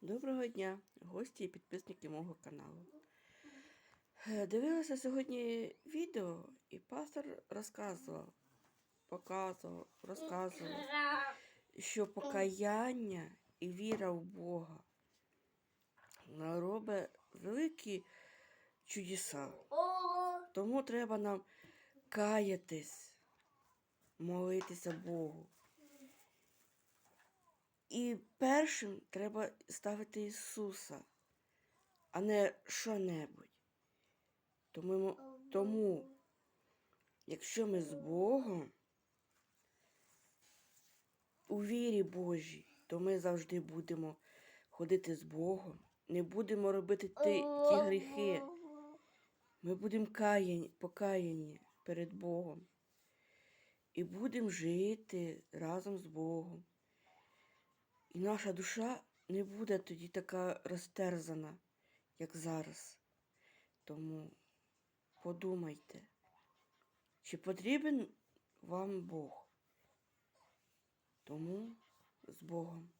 Доброго дня, гості і підписники мого каналу. Е, Дивилася сьогодні відео, і пастор розказував, показував, розказував, що покаяння і віра в Бога робить великі чудеса. Тому треба нам каятись, молитися Богу. І першим треба ставити Ісуса, а не що-небудь. Тому, тому, якщо ми з Богом у вірі Божій, то ми завжди будемо ходити з Богом, не будемо робити ті, ті гріхи. Ми будемо каяні, покаяні перед Богом і будемо жити разом з Богом. І наша душа не буде тоді така розтерзана, як зараз. Тому подумайте, чи потрібен вам Бог. Тому з Богом.